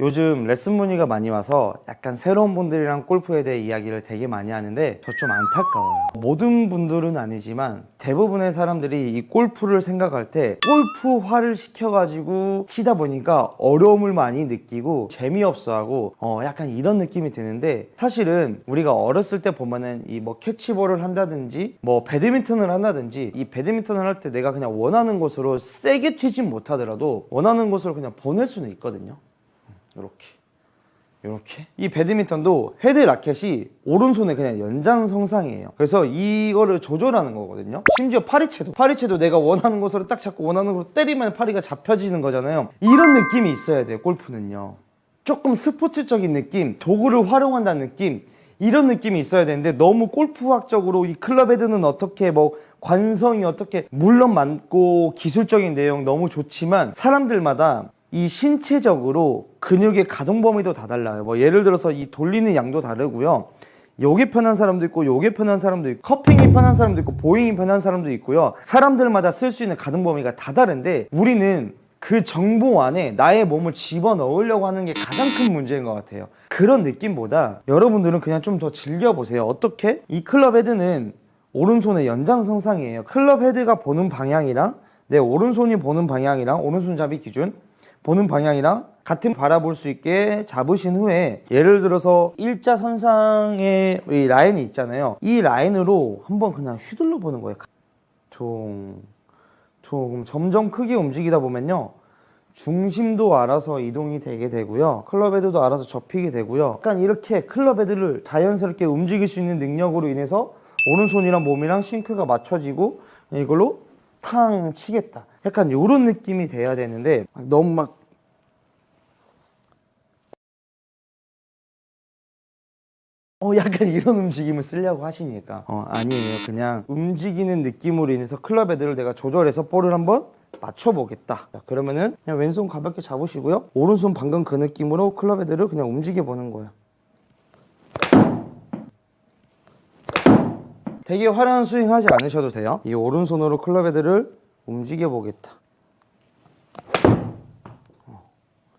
요즘 레슨 문의가 많이 와서 약간 새로운 분들이랑 골프에 대해 이야기를 되게 많이 하는데 저 좀 안타까워요. 모든 분들은 아니지만 대부분의 사람들이 이 골프를 생각할 때 골프화를 시켜가지고 치다 보니까 어려움을 많이 느끼고 재미없어하고 어 약간 이런 느낌이 드는데 사실은 우리가 어렸을 때 보면은 이 뭐 캐치볼을 한다든지 뭐 배드민턴을 한다든지 이 배드민턴을 할 때 내가 그냥 원하는 곳으로 세게 치진 못하더라도 원하는 곳으로 그냥 보낼 수는 있거든요. 이렇게. 이렇게? 이 배드민턴도 헤드 라켓이 오른손에 그냥 연장성상이에요. 그래서 이거를 조절하는 거거든요. 심지어 파리채도. 파리채도 내가 원하는 곳으로 딱 잡고 원하는 곳으로 때리면 파리가 잡혀지는 거잖아요. 이런 느낌이 있어야 돼요 골프는요. 조금 스포츠적인 느낌 도구를 활용한다는 느낌 이런 느낌이 있어야 되는데 너무 골프학적으로 이 클럽 헤드는 어떻게 뭐 관성이 어떻게 물론 많고 기술적인 내용 너무 좋지만 사람들마다 이 신체적으로 근육의 가동 범위도 다 달라요. 뭐 예를 들어서 이 돌리는 양도 다르고요. 요게 편한 사람도 있고 요게 편한 사람도 있고 커핑이 편한 사람도 있고 보잉이 편한 사람도 있고요. 사람들마다 쓸 수 있는 가동 범위가 다 다른데 우리는 그 정보 안에 나의 몸을 집어넣으려고 하는 게 가장 큰 문제인 것 같아요. 그런 느낌보다 여러분들은 그냥 좀 더 즐겨보세요. 어떻게? 이 클럽 헤드는 오른손의 연장성상이에요. 클럽 헤드가 보는 방향이랑 내 오른손이 보는 방향이랑 오른손잡이 기준 보는 방향이랑 같은 바라볼 수 있게 잡으신 후에 예를 들어서 일자선상의 이 라인이 있잖아요. 이 라인으로 한번 그냥 휘둘러 보는 거예요. 퉁, 퉁. 점점 크게 움직이다 보면요. 중심도 알아서 이동이 되게 되고요. 클럽 헤드도 알아서 접히게 되고요. 약간 이렇게 클럽 헤드를 자연스럽게 움직일 수 있는 능력으로 인해서 오른손이랑 몸이랑 싱크가 맞춰지고 이걸로 탕 치겠다. 약간 이런 느낌이 돼야 되는데 너무 막 어, 약간 이런 움직임을 쓰려고 하시니까. 어, 아니에요. 그냥 움직이는 느낌으로 인해서 클럽 헤드를 내가 조절해서 볼을 한번 맞춰보겠다. 자, 그러면은 그냥 왼손 가볍게 잡으시고요. 오른손 방금 그 느낌으로 클럽 헤드를 그냥 움직여 보는 거예요. 되게 화려한 스윙 하지 않으셔도 돼요. 이 오른손으로 클럽 헤드를 움직여 보겠다. 어.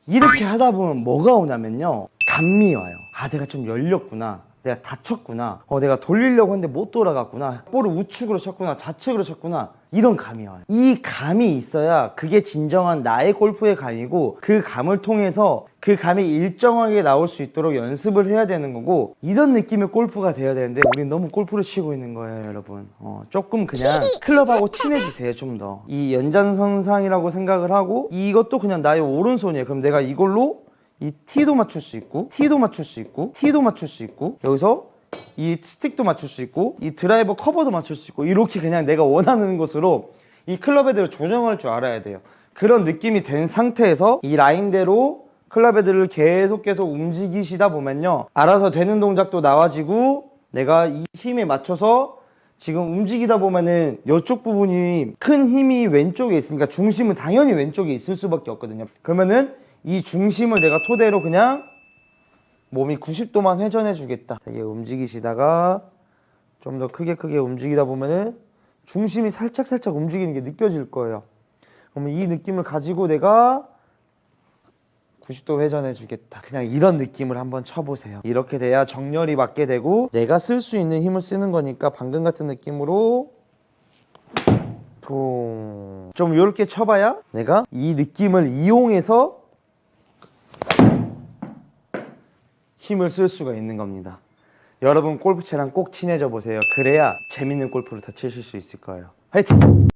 이렇게 하다 보면 뭐가 오냐면요. 감미 와요. 아, 내가 좀 열렸구나. 내가 다쳤구나. 어, 내가 돌리려고 했는데 못 돌아갔구나. 볼을 우측으로 쳤구나. 좌측으로 쳤구나. 이런 감이 와요. 이 감이 있어야 그게 진정한 나의 골프의 감이고 그 감을 통해서 그 감이 일정하게 나올 수 있도록 연습을 해야 되는 거고 이런 느낌의 골프가 돼야 되는데 우린 너무 골프를 치고 있는 거예요, 여러분. 어, 조금 그냥 클럽하고 친해지세요, 좀 더. 이 연장선상이라고 생각을 하고 이것도 그냥 나의 오른손이에요. 그럼 내가 이걸로 이 T도 맞출 수 있고 T도 맞출 수 있고 T도 맞출 수 있고 여기서 이 스틱도 맞출 수 있고 이 드라이버 커버도 맞출 수 있고 이렇게 그냥 내가 원하는 것으로 이 클럽 헤드를 조정할 줄 알아야 돼요. 그런 느낌이 된 상태에서 이 라인대로 클럽 헤드를 계속 계속 움직이시다 보면요. 알아서 되는 동작도 나와지고 내가 이 힘에 맞춰서 지금 움직이다 보면은 이쪽 부분이 큰 힘이 왼쪽에 있으니까 중심은 당연히 왼쪽에 있을 수밖에 없거든요. 그러면은 이 중심을 내가 토대로 그냥 몸이 90도만 회전해 주겠다. 되게 움직이시다가 좀 더 크게 크게 움직이다 보면은 중심이 살짝 살짝 움직이는 게 느껴질 거예요. 그러면 이 느낌을 가지고 내가 90도 회전해 주겠다. 그냥 이런 느낌을 한번 쳐보세요. 이렇게 돼야 정렬이 맞게 되고 내가 쓸 수 있는 힘을 쓰는 거니까 방금 같은 느낌으로 퉁. 좀 이렇게 쳐봐야 내가 이 느낌을 이용해서 힘을 쓸 수가 있는 겁니다. 여러분 골프채랑 꼭 친해져 보세요. 그래야 재밌는 골프를 더 치실 수 있을 거예요. 화이팅!